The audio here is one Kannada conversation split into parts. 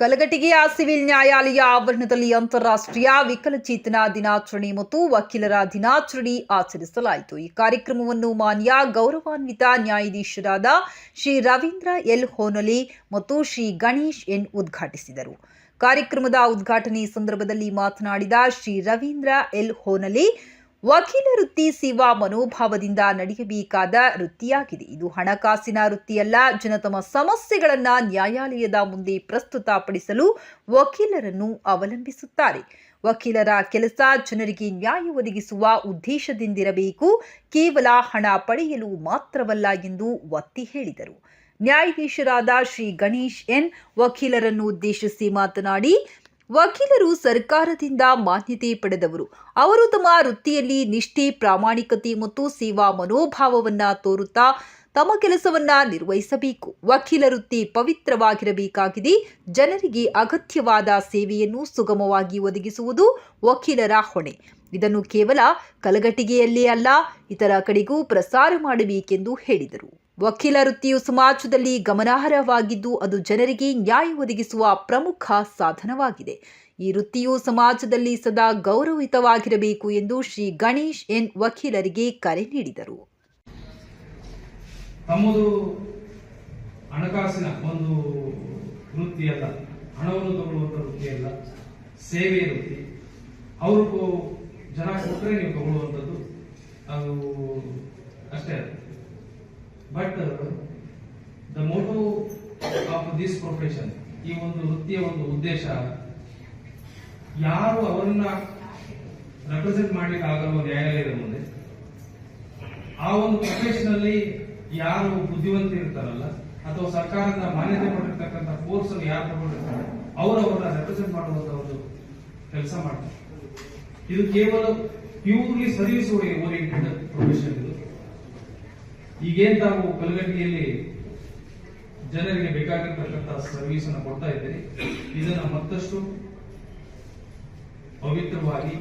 ಕಲಘಟಗಿಯ ಸಿವಿಲ್ ನ್ಯಾಯಾಲಯ ಆವರಣದಲ್ಲಿ ಅಂತಾರಾಷ್ಟ್ರೀಯ ವಿಕಲಚೇತನ ದಿನಾಚರಣೆ ಮತ್ತು ವಕೀಲರ ದಿನಾಚರಣೆ ಆಚರಿಸಲಾಯಿತು. ಈ ಕಾರ್ಯಕ್ರಮವನ್ನು ಮಾನ್ಯ ಗೌರವಾನ್ವಿತ ನ್ಯಾಯಾಧೀಶರಾದ ಶ್ರೀ ರವೀಂದ್ರ ಎಲ್ ಹೋನಲಿ ಮತ್ತು ಶ್ರೀ ಗಣೇಶ್ ಎನ್ ಉದ್ಘಾಟಿಸಿದರು. ಕಾರ್ಯಕ್ರಮದ ಉದ್ಘಾಟನೆ ಸಂದರ್ಭದಲ್ಲಿ ಮಾತನಾಡಿದ ಶ್ರೀ ರವೀಂದ್ರ ಎಲ್ ಹೋನಲಿ ವಕೀಲ ವೃತ್ತಿ ಸೇವಾ ಮನೋಭಾವದಿಂದ ನಡೆಯಬೇಕಾದ ವೃತ್ತಿಯಾಗಿದೆ. ಇದು ಹಣಕಾಸಿನ ವೃತ್ತಿಯಲ್ಲ ಜನ ತಮ್ಮ ಸಮಸ್ಯೆಗಳನ್ನ ನ್ಯಾಯಾಲಯದ ಮುಂದೆ ಪ್ರಸ್ತುತಪಡಿಸಲು ವಕೀಲರನ್ನು ಅವಲಂಬಿಸುತ್ತಾರೆ. ವಕೀಲರ ಕೆಲಸ ಜನರಿಗೆ ನ್ಯಾಯ ಒದಗಿಸುವ ಉದ್ದೇಶದಿಂದಿರಬೇಕು, ಕೇವಲ ಹಣ ಪಡೆಯಲು ಮಾತ್ರವಲ್ಲ ಎಂದು ಒತ್ತಿ ಹೇಳಿದರು. ನ್ಯಾಯಾಧೀಶರಾದ ಶ್ರೀ ಗಣೇಶ್ ಎನ್, ವಕೀಲರನ್ನು ಉದ್ದೇಶಿಸಿ ಮಾತನಾಡಿ ವಕೀಲರು ಸರ್ಕಾರದಿಂದ ಮಾನ್ಯತೆ ಪಡೆದವರು. ಅವರು ತಮ್ಮ ವೃತ್ತಿಯಲ್ಲಿ ನಿಷ್ಠೆ, ಪ್ರಾಮಾಣಿಕತೆ ಮತ್ತು ಸೇವಾ ಮನೋಭಾವವನ್ನು ತೋರುತ್ತಾ ತಮ್ಮ ಕೆಲಸವನ್ನ ನಿರ್ವಹಿಸಬೇಕು. ವಕೀಲ ವೃತ್ತಿ ಪವಿತ್ರವಾಗಿರಬೇಕಾಗಿದೆ. ಜನರಿಗೆ ಅಗತ್ಯವಾದ ಸೇವೆಯನ್ನು ಸುಗಮವಾಗಿ ಒದಗಿಸುವುದು ವಕೀಲರ ಹೊಣೆ. ಇದನ್ನು ಕೇವಲ ಕಲಗಟಿಗೆಯಲ್ಲೇ ಅಲ್ಲ, ಇತರ ಕಡೆಗೂ ಪ್ರಸಾರ ಮಾಡಬೇಕೆಂದು ಹೇಳಿದರು. ವಕೀಲ ವೃತ್ತಿಯು ಸಮಾಜದಲ್ಲಿ ಗಮನಾರ್ಹವಾಗಿದ್ದು ಅದು ಜನರಿಗೆ ನ್ಯಾಯ ಒದಗಿಸುವ ಪ್ರಮುಖ ಸಾಧನವಾಗಿದೆ. ಈ ವೃತ್ತಿಯು ಸಮಾಜದಲ್ಲಿ ಸದಾ ಗೌರವಯುತವಾಗಿರಬೇಕು ಎಂದು ಶ್ರೀ ಗಣೇಶ್ ಎನ್ ವಕೀಲರಿಗೆ ಕರೆ ನೀಡಿದರು. ತಮ್ಮದು ಹಣಕಾಸಿನ ಒಂದು ವೃತ್ತಿಯಲ್ಲ ಹಣವನ್ನು ತಗೊಳ್ಳುವಂತ ವೃತ್ತಿಯಲ್ಲ ಸೇವೆ ವೃತ್ತಿ. ಅವ್ರಿಗೂ ಜನ ಕೊಟ್ಟರೆ ನೀವು ತಗೊಳ್ಳುವಂಥದ್ದು ಅದು ಅಷ್ಟೇ but the motto of this profession ಈ ಒಂದು ವೃತ್ತಿಯ ಒಂದು ಉದ್ದೇಶ, ಯಾರು ಅವರನ್ನ ರೆಪ್ರೆಸೆಂಟ್ ಮಾಡ್ಲಿಕ್ಕೆ ಆಗಲ್ವ ನ್ಯಾಯಾಲಯದ ಮುಂದೆ, ಆ ಒಂದು ಪ್ರೊಫೆಷನ್ ಅಲ್ಲಿ ಯಾರು ಬುದ್ಧಿವಂತ ಇರ್ತಾರಲ್ಲ, ಅಥವಾ ಸರ್ಕಾರದ ಮಾನ್ಯತೆ ಪಡೆದಿರ್ತಕ್ಕಂಥ ಕೋರ್ಸ್ ಅನ್ನು ಯಾರು ತಗೊಂಡಿರ್ತಾರೆ ಅವರು ಅವರನ್ನ ರೆಪ್ರೆಸೆಂಟ್ ಮಾಡುವಂತ ಒಂದು ಕೆಲಸ ಮಾಡ್ತಾರೆ. ಇದು ಕೇವಲ ಪ್ಯೂರ್ಲಿ ಸರ್ವಿಸ್ ಓರಿಯೆಂಟೆಡ್ ಪ್ರೊಫೆಷನ್ ಇದು. ಈಗೇನ್ ತಾವು ಕಲಗಟ್ಟಿಯಲ್ಲಿ ಜನರಿಗೆ ಬೇಕಾಗಿರ್ತಕ್ಕಂಥ ಸರ್ವಿಸ್ ಅನ್ನು ಕೊಡ್ತಾ ಇದ್ದೀರಿ. ಇದನ್ನ ಮತ್ತಷ್ಟು ಪವಿತ್ರವಾಗಿ,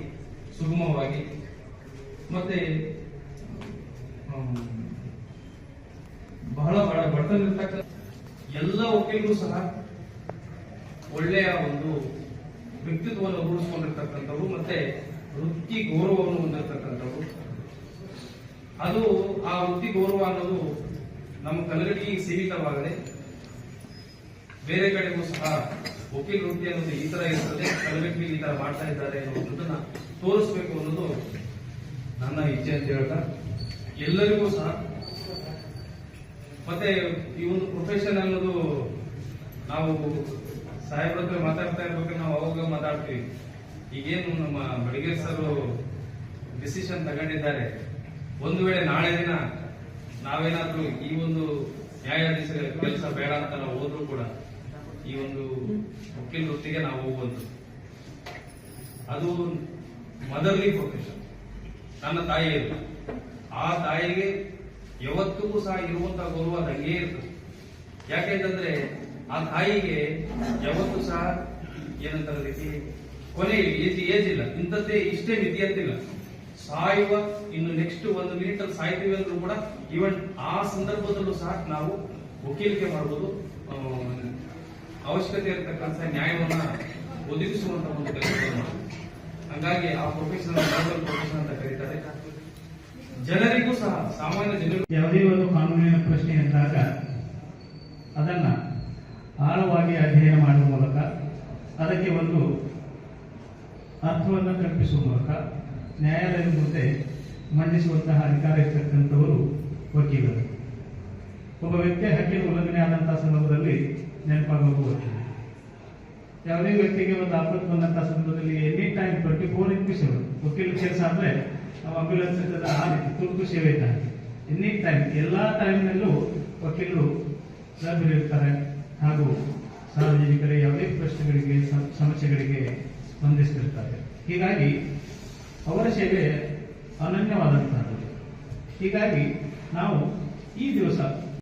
ಸುಗಮವಾಗಿ ಮತ್ತೆ ಬಹಳ ಬಹಳ ಬಡ ಬಡತನಿರ್ತಕ್ಕಂಥ ಎಲ್ಲ ವಕೀಲರು ಸಹ ಒಳ್ಳೆಯ ಒಂದು ವ್ಯಕ್ತಿತ್ವವನ್ನು ರೂಢಿಸಿಕೊಂಡಿರ್ತಕ್ಕಂಥವ್ರು ಮತ್ತೆ ವೃತ್ತಿ ಗೌರವವನ್ನು ಹೊಂದಿರತಕ್ಕಂಥವ್ರು. ಅದು ಆ ವೃತ್ತಿ ಗೌರವ ಅನ್ನೋದು ನಮ್ಮ ಕನ್ನಡಿಗೆ ಸೀಮಿತವಾಗದೆ ಬೇರೆ ಕಡೆಗೂ ಸಹ ವಕೀಲ ವೃತ್ತಿ ಅನ್ನೋದು ಈ ತರ ಇರ್ತದೆ ಕಲಬೆಟ್ಟಿ ಈ ತರ ಮಾಡ್ತಾ ಇದ್ದಾರೆ ಅನ್ನೋದನ್ನ ತೋರಿಸ್ಬೇಕು ಅನ್ನೋದು ನನ್ನ ಇಚ್ಛೆ ಅಂತ ಹೇಳ್ತಾ, ಎಲ್ಲರಿಗೂ ಸಹ. ಮತ್ತೆ ಈ ಒಂದು ಪ್ರೊಫೆಷನ್ ಅನ್ನೋದು ನಾವು ಸಾಹೇಬ್ರ ಹತ್ರ ಮಾತಾಡ್ತಾ ಇರ್ಬೇಕು, ನಾವು ಅವಾಗ ಮಾತಾಡ್ತೀವಿ. ಈಗೇನು ನಮ್ಮ ಬಡಿಗೇರ್ ಸರ್ ಡಿಸಿಷನ್ ತಗೊಂಡಿದ್ದಾರೆ. ಒಂದು ವೇಳೆ ನಾಳೆ ದಿನ ನಾವೇನಾದ್ರೂ ಈ ಒಂದು ನ್ಯಾಯಾಧೀಶರ ಕೆಲಸ ಬೇಡ ಅಂತ ನಾವು ಹೋದ್ರು ಕೂಡ ಈ ಒಂದು ವಕೀಲ ವೃತ್ತಿಗೆ ನಾವು ಹೋಗುವಂತ ಅದು ಮದರ್ಲಿ ಪ್ರೊಫೆಷನ್. ನನ್ನ ತಾಯಿ ಇರ್ತದೆ ಆ ತಾಯಿಗೆ ಯಾವತ್ತಿಗೂ ಸಹ ಇರುವಂತಹ ಗೌರವ ಅದಂಗೆ ಇರ್ತದೆ. ಯಾಕೆಂತಂದ್ರೆ ಆ ತಾಯಿಗೆ ಯಾವತ್ತೂ ಸಹ ಏನಂತ ರೀತಿ ಕೊನೆ ಏಜ್ ಏಜ್ ಇಲ್ಲ. ಇಂಥದ್ದೇ ಇಷ್ಟೇ ಮಿತಿ ಅಂತಿಲ್ಲ. ಸಾಯುವ, ಇನ್ನು ನೆಕ್ಸ್ಟ್ ಒಂದು ಮಿನಿಟ್ ಅಲ್ಲಿ ಸಾಯ್ತೀವಿ ಅಂದ್ರೂ ಕೂಡ ಈವನ್ ಆ ಸಂದರ್ಭದಲ್ಲೂ ಸಹ ನಾವು ವಕೀಲಿಕೆ ಮಾಡಬಹುದು ಅವಶ್ಯಕತೆ ಇರತಕ್ಕಂಥ ನ್ಯಾಯವನ್ನ ಒದಗಿಸುವಂತ ಒಂದು ಕೆಲಸವನ್ನು ಹಂಗಾಗಿ ಆ ಪ್ರೊಫೆಷನ್ ಪ್ರೊಫೆಷನ್ ಅಂತ ಕರೀತಾರೆ. ಜನರಿಗೂ ಸಹ, ಸಾಮಾನ್ಯ ಜನರು ಯಾವುದೇ ಒಂದು ಕಾನೂನಿನ ಪ್ರಶ್ನೆ ಎಂದಾಗ ಅದನ್ನ ಆಳವಾಗಿ ಅಧ್ಯಯನ ಮಾಡುವ ಮೂಲಕ, ಅದಕ್ಕೆ ಒಂದು ಅರ್ಥವನ್ನು ಕಲ್ಪಿಸುವ ಮೂಲಕ ನ್ಯಾಯಾಲಯದ ಮುಂದೆ ಮಂಡಿಸುವಂತಹ ಅಧಿಕಾರ ಇರ್ತಕ್ಕಂಥವರು ವಕೀಲರು. ಒಬ್ಬ ವ್ಯಕ್ತಿಯ ಹಕ್ಕಿನ ಉಲ್ಲಂಘನೆ ಆದಂತಹ ಸಂದರ್ಭದಲ್ಲಿ ನೆನಪಾಗುವ ವಕೀಲ. ಯಾವುದೇ ವ್ಯಕ್ತಿಗೆ ಒಂದು ಆಪತ್ತು ಬಂದಂತಹ ಸಂದರ್ಭದಲ್ಲಿ any time twenty four into seven ವಕೀಲ ಕೆಲಸ ಅಂದ್ರೆ ನಾವು ಅಂಬ್ಯುಲೆನ್ಸ್ ಆ ರೀತಿ ತುರ್ತು ಸೇವೆ ಇದ್ದ ಹಾಗೆ ಎನಿ ಟೈಮ್ ಎಲ್ಲಾ ಟೈಮ್ನಲ್ಲೂ ವಕೀಲರು ಲಭ್ಯರಿರ್ತಾರೆ ಹಾಗೂ ಸಾರ್ವಜನಿಕರ ಯಾವುದೇ ಪ್ರಶ್ನೆಗಳಿಗೆ ಸಮ- ಸಮಸ್ಯೆಗಳಿಗೆ ಸ್ಪಂದಿಸ್ತಿರ್ತಾರೆ. ಹೀಗಾಗಿ ಅವರ ಸೇವೆ ಅನನ್ಯವಾದಂತಹದ್ದು. ಹೀಗಾಗಿ ನಾವು ಈ ದಿವಸ